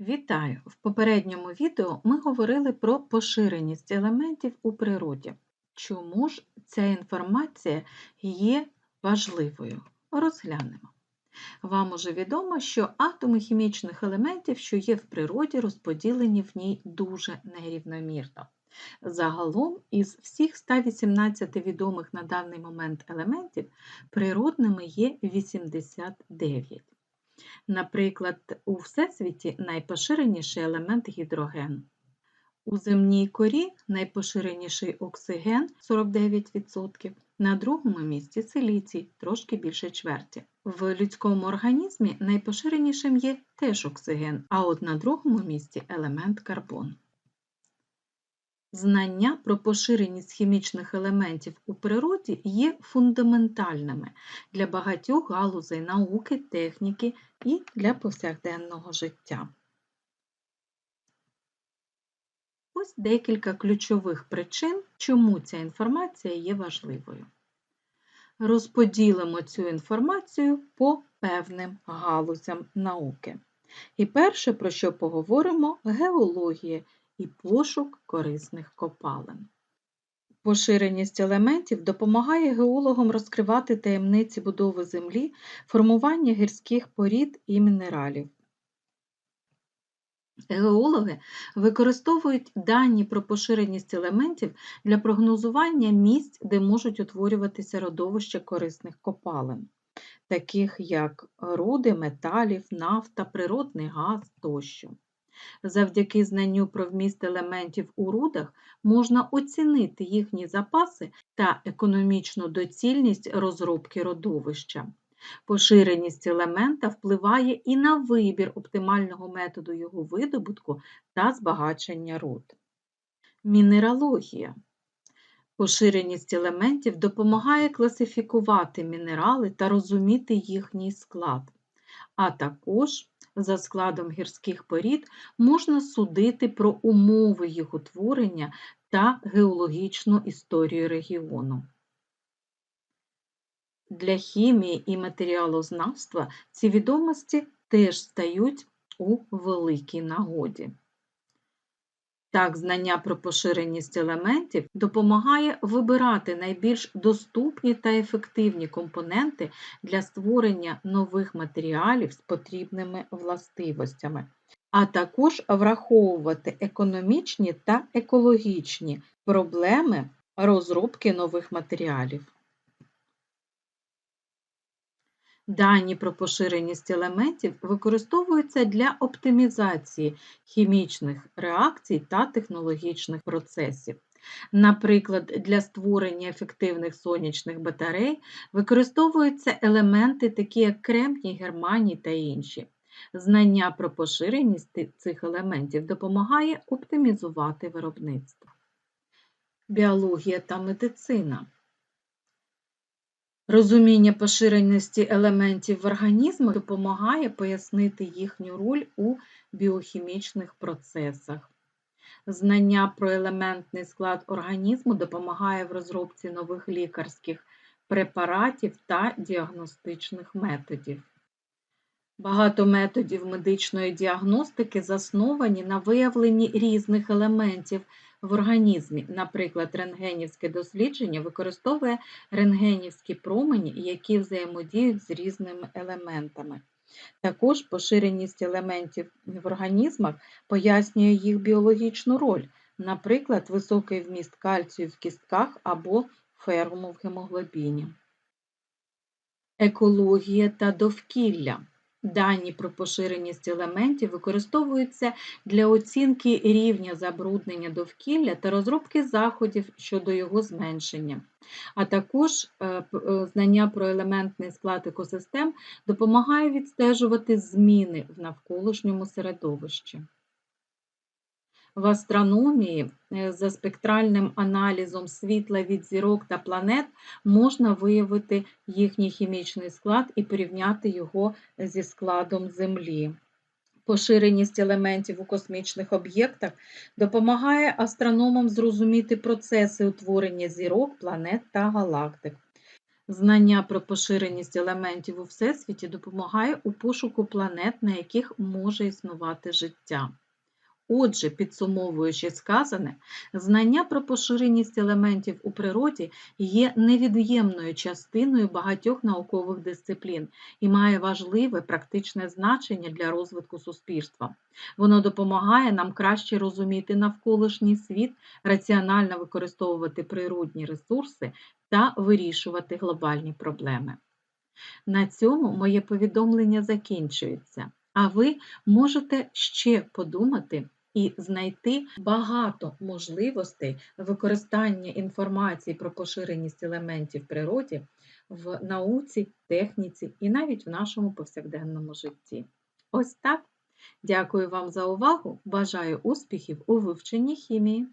Вітаю! В попередньому відео ми говорили про поширеність елементів у природі. Чому ж ця інформація є важливою? Розглянемо. Вам уже відомо, що атоми хімічних елементів, що є в природі, розподілені в ній дуже нерівномірно. Загалом, із всіх 118 відомих на даний момент елементів, природними є 89. Наприклад, у Всесвіті найпоширеніший елемент гідроген. У земній корі найпоширеніший оксиген 49%, на другому місці силіцій трошки більше чверті. В людському організмі найпоширенішим є теж оксиген, а от на другому місці елемент карбон. Знання про поширеність хімічних елементів у природі є фундаментальними для багатьох галузей науки, техніки і для повсякденного життя. Ось декілька ключових причин, чому ця інформація є важливою. Розподілимо цю інформацію по певним галузям науки. І перше, про що поговоримо, геологія і пошук корисних копалин. Поширеність елементів допомагає геологам розкривати таємниці будови землі, формування гірських порід і мінералів. Геологи використовують дані про поширеність елементів для прогнозування місць, де можуть утворюватися родовища корисних копалин, таких як руди, металів, нафта, природний газ тощо. Завдяки знанню про вміст елементів у рудах можна оцінити їхні запаси та економічну доцільність розробки родовища. Поширеність елемента впливає і на вибір оптимального методу його видобутку та збагачення руд. Мінералогія. Поширеність елементів допомагає класифікувати мінерали та розуміти їхній склад, а також за складом гірських порід можна судити про умови їх утворення та геологічну історію регіону. Для хімії і матеріалознавства ці відомості теж стають у великій нагоді. Так, знання про поширеність елементів допомагає вибирати найбільш доступні та ефективні компоненти для створення нових матеріалів з потрібними властивостями, а також враховувати економічні та екологічні проблеми розробки нових матеріалів. Дані про поширеність елементів використовуються для оптимізації хімічних реакцій та технологічних процесів. Наприклад, для створення ефективних сонячних батарей використовуються елементи, такі як кремній, германій та інші. Знання про поширеність цих елементів допомагає оптимізувати виробництво. Біологія та медицина. Розуміння поширеності елементів в організмах допомагає пояснити їхню роль у біохімічних процесах. Знання про елементний склад організму допомагає в розробці нових лікарських препаратів та діагностичних методів. Багато методів медичної діагностики засновані на виявленні різних елементів в організмі. Наприклад, рентгенівське дослідження використовує рентгенівські промені, які взаємодіють з різними елементами. Також поширеність елементів в організмах пояснює їх біологічну роль, наприклад, високий вміст кальцію в кістках або ферму в гемоглобіні. Екологія та довкілля. Дані про поширеність елементів використовуються для оцінки рівня забруднення довкілля та розробки заходів щодо його зменшення, а також е, е, знання про елементний склад екосистем допомагає відстежувати зміни в навколишньому середовищі. В астрономії е, за спектральним аналізом світла від зірок та планет можна виявити їхній хімічний склад і порівняти його зі складом Землі. Поширеність елементів у космічних об'єктах допомагає астрономам зрозуміти процеси утворення зірок, планет та галактик. Знання про поширеність елементів у Всесвіті допомагає у пошуку планет, на яких може існувати життя. Отже, підсумовуючи сказане, знання про поширеність елементів у природі є невід'ємною частиною багатьох наукових дисциплін і має важливе практичне значення для розвитку суспільства. Воно допомагає нам краще розуміти навколишній світ, раціонально використовувати природні ресурси та вирішувати глобальні проблеми. На цьому моє повідомлення закінчується, а ви можете ще подумати і знайти багато можливостей використання інформації про поширеність елементів в природі в науці, техніці і навіть в нашому повсякденному житті. Ось так. Дякую вам за увагу! Бажаю успіхів у вивченні хімії!